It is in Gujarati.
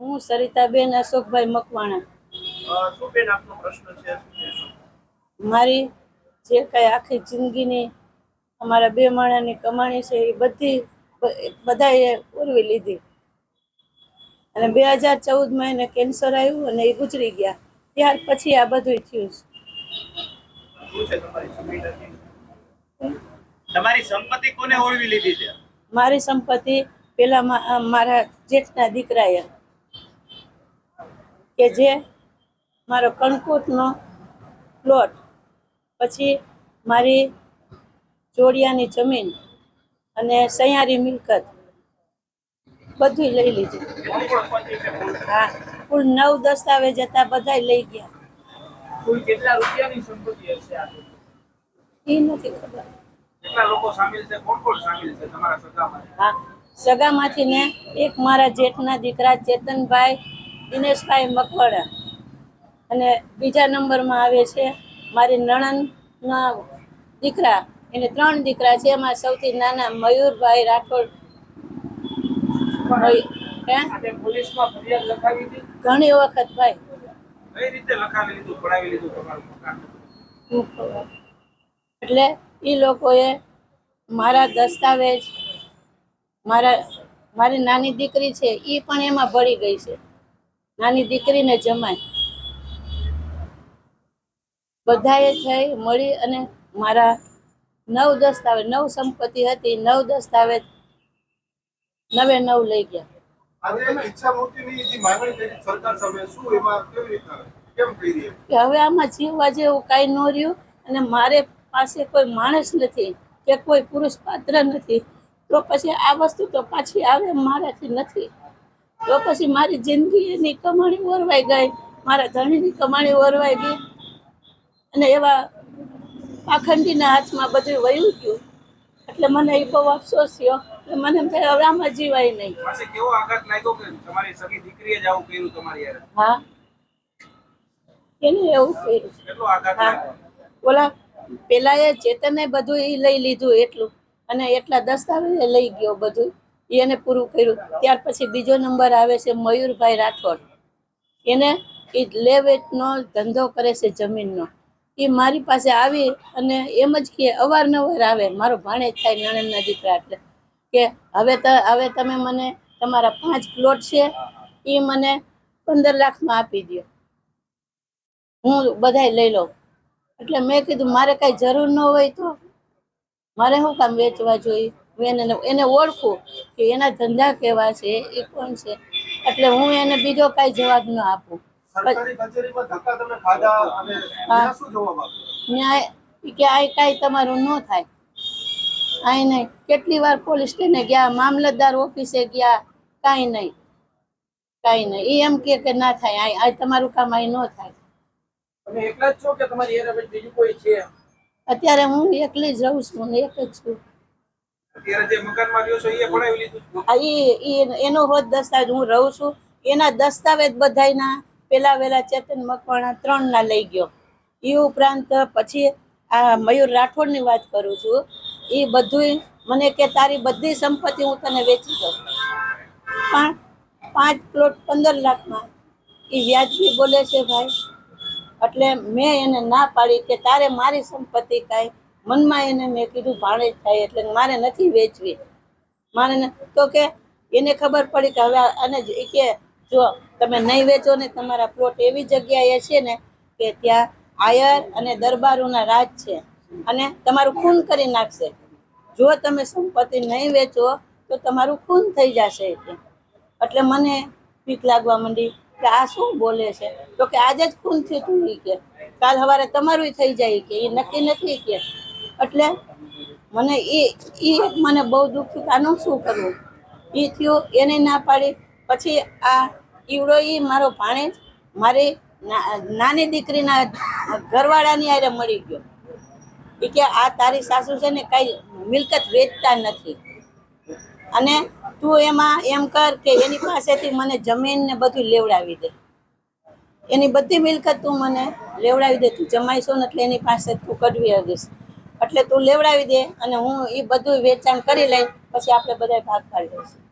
હું સરિતાબેન અશોકભાઈ મકવાણા? મારી જે કાંઈ આખી જિંદગીની અમારા બે માણાની કમાણી છે એ બધી બધાએ ઉરવી લીધી અને બે હજાર ચૌદમાં એને કેન્સર આવ્યું અને એ ગુજરી ગયા ત્યાર પછી આ બધું થયું છે. તમારી જમીન હતી? તમારી સંપત્તિ કોને ઓળવી લીધી છે મારી સંપત્તિ પેલા મારા જેઠના દીકરાએ કે જે મારો કણકોટનો પ્લોટ પછી મારી જોડિયાની જમીન અને સૈયારી મિલકત બધું લઈ લીધું? હા કુલ નવ દસ્તાવેજ હતા બધા લઈ ગયા. કુલ કેટલા રૂપિયાની સંપત્તિ હશે એ નથી ખબર. કેટલા લોકો સામેલ છે? કોણ કોણ સામેલ છે તમારા સગામાં? હા સગામાંથી ને એક મારા જેઠના દીકરા ચેતનભાઈ દિનેશભાઈ મકવાડા અને બીજા નંબરમાં આવે છે મારી નણંદના દીકરા. એને ત્રણ દીકરા છે. એમાં સૌથી નાના મયુરભાઈ રાઠોડ. ઘણી વખત ભાઈ. એટલે એ લોકોએ મારા દસ્તાવેજ મારા મારી નાની દીકરી છે એ પણ એમાં ભળી ગઈ છે. નાની દીકરીને જમાય. બધાએ થઈ મળી અને મારા નવ દસ્તાવેજ નવ સંપત્તિ હતી નવ દસ્તાવેજ નવે નવ લઈ ગયા. હવે આમાં જીવવા જેવું કાંઈ ન રહ્યું અને મારે પાસે કોઈ માણસ નથી કે કોઈ પુરુષ પાત્ર નથી. તો પછી આ વસ્તુ તો પાછી આવે મારાથી નથી. તો પછી મારી જિંદગી એની કમાણી ઓરવાઈ ગઈ. મારા ધણીની કમાણી ઓરવાઈ ગઈ. અને એવા પાખંડીના હાથમાં બધું વયું ગયું. એટલે મને એ બહુ અફસોસ થયો મને એમ થાય હવે આમાં જીવાય નહીં. કેવો આઘાત લાગ્યો કે તમારી સગી દીકરીએ જ આવું કર્યું તમારી હા. એને એવું કર્યું. હા. બોલા ઓલા પેલા એ ચેતને બધું એ લઈ લીધું એટલું. અને એટલા દસ્તાવેજ લઈ ગયો બધું. એને પૂરું કર્યું. ત્યાર પછી બીજો નંબર આવે છે મયુરભાઈ રાઠોડ. એને એ લે ધંધો કરે છે જમીનનો. એ મારી પાસે આવી અને એમ જ કે અવારનવાર આવે. મારો ભાણેજ થાય નણંદના દીકરા એટલે કે હવે હવે તમે મને તમારા પાંચ પ્લોટ છે, એ મને પંદર લાખમાં આપી દો હું બધાય લઈ લઉં. એટલે મેં કીધું, મારે કાંઈ જરૂર ન હોય તો મારે શું કામ વેચવા જોઈએ? હું એને એને ઓળખું કે એના ધંધા કેવા છે એ કોણ છે? એટલે હું એને બીજો કાંઈ જવાબ ન આપું. સરકારી કચેરીમાં ધક્કા તમે ખાધા અને ત્યાં શું જવાબ આપ્યો ન્યાય કે આ કાંઈ તમારું ન થાય. આય કેટલી વાર પોલીસ સ્ટેને ગયા મામલતદાર ઓફિસે ગયા કાંઈ નહીં. કાંઈ નહીં. એ એમ કે કે ના થાય. આ તમારું કામ અહીં ન થાય. તમે એકલા જ છો કે તમારી બીજું કોઈ છે? અત્યારે હું એકલી જ રહું છું. ને એક જ છું. અત્યારે એનો હોત દસ્તાવેજ હું રહું છું. એના દસ્તાવેજ બધાયના પેલા વેલા ચેતન મકવાણા ત્રણ ના લઈ ગયો. એ ઉપરાંત પછી આ મયુર રાઠોડની વાત કરું છું. એ બધુંય મને કે તારી બધી સંપત્તિ હું તને વેચી દઉં. પણ પાંચ પ્લોટ પંદર લાખમાં. એ વ્યાજબી બોલે છે ભાઈ. એટલે મેં એને ના પાડી કે તારે મારી સંપત્તિ કાંઈ મનમાં એને મેં કીધું, ભાણે થાય એટલે મારે નથી વેચવી. મારે તો કે એને ખબર પડી કે હવે અને કે જો તમે નહીં વેચો ને તમારા પ્લોટ એવી જગ્યાએ છે ને કે ત્યાં આયર અને દરબારોના રાજ છે અને તમારું ખૂન કરી નાખશે. જો તમે સંપત્તિ નહીં વેચો, તો તમારું ખૂન થઈ જશે એટલે મને બીક લાગવા માંડી કે આ શું બોલે છે? તો કે આજે જ ખૂન થયું તું કે. કાલ સવારે તમારું થઈ જાય કે એ નક્કી નથી કે. એટલે મને એ એ મને બહુ દુઃખ થયું આનું શું કરવું? એ થયું, એને ના પાડી. પછી આ ઈવડો એ મારો ભાણેજ મારી નાની દીકરીના ઘરવાળાની આરે મળી ગયો. એ કે આ તારી સાસુ છે ને કઈ મિલકત વેચતા નથી. અને તું એમાં એમ કર કે એની પાસેથી મને જમીન ને બધું લેવડાવી દે. એની બધી મિલકત તું મને લેવડાવી દે. તું જમાઈશો ને એટલે એની પાસે તું કઢવી આવીશ. એટલે તું લેવડાવી દે અને હું એ બધું વેચાણ કરી લઈ પછી આપણે બધા ભાગ પાડી દઈશું.